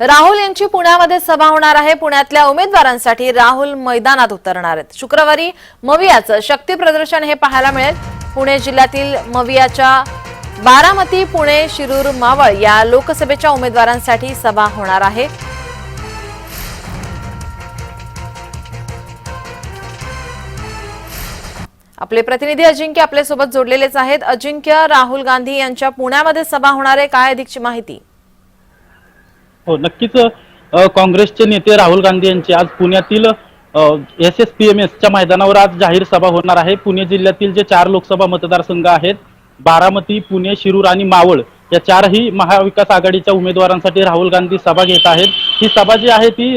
राहुल यांची पुण्यामध्ये सभा होणार आहे. पुण्यातल्या उमेदवारांसाठी राहुल मैदानात उतरणार आहेत. शुक्रवारी मवियाचं शक्ती प्रदर्शन हे पाहायला मिळेल. पुणे जिल्ह्यातील मवियाच्या बारामती पुणे शिरूर मावळ या लोकसभेच्या उमेदवारांसाठी सभा होणार आहे. आपले प्रतिनिधी अजिंक्य आपल्यासोबत जोडलेलेच आहेत. अजिंक्य राहुल गांधी यांच्या पुण्यामध्ये सभा होणार आहे. काय अधिकची माहिती? हो नक्कीच काँग्रेसचे नेते राहुल गांधी यांची आज पुण्यातील एस एस पी एम एसच्या मैदानावर आज जाहीर सभा होणार आहे. पुणे जिल्ह्यातील जे चार लोकसभा मतदारसंघ आहेत बारामती पुणे शिरूर आणि मावळ या चारही महाविकास आघाडीच्या उमेदवारांसाठी राहुल गांधी सभा घेत आहेत. ही सभा जी आहे ती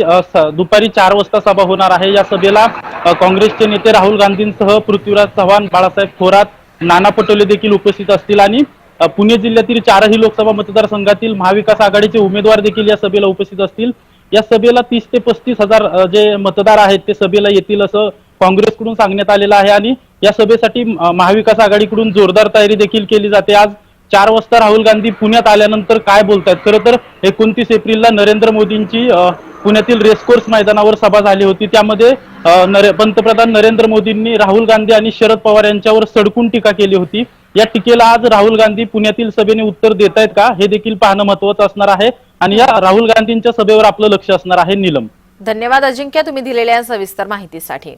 दुपारी चार वाजता सभा होणार आहे. या सभेला काँग्रेसचे नेते राहुल गांधींसह पृथ्वीराज चव्हाण बाळासाहेब थोरात नाना पटोले देखील उपस्थित असतील आणि पुणे जिल्ह्यातील चारही लोकसभा मतदारसंघातील महाविकास आघाडीचे उमेदवार देखील या सभेला उपस्थित असतील. या सभेला तीस ते पस्तीस हजार जे मतदार आहेत ते सभेला येतील असं काँग्रेसकडून सांगण्यात आलेलं आहे आणि या सभेसाठी महाविकास आघाडीकडून जोरदार तयारी देखील केली जाते. आज चार वाजता राहुल गांधी पुण्यात आल्यानंतर काय बोलतायत? खरं तर एकोणतीस एप्रिलला नरेंद्र मोदींची पुण्यातील रेसकोर्स मैदानावर सभा झाली होती. त्यामध्ये नरे पंतप्रधान नरेंद्र मोदींनी राहुल गांधी आणि शरद पवार यांच्यावर सडकून टीका केली होती. या टीकेला आज राहुल गांधी पुण्यातील सभेने उत्तर देत आहेत का हे देखील पाहणं महत्वाचं असणार आहे. आणि या राहुल गांधींच्या सभेवर आपलं लक्ष असणार आहे नीलम. धन्यवाद अजिंक्य तुम्ही दिलेल्या सविस्तर माहितीसाठी.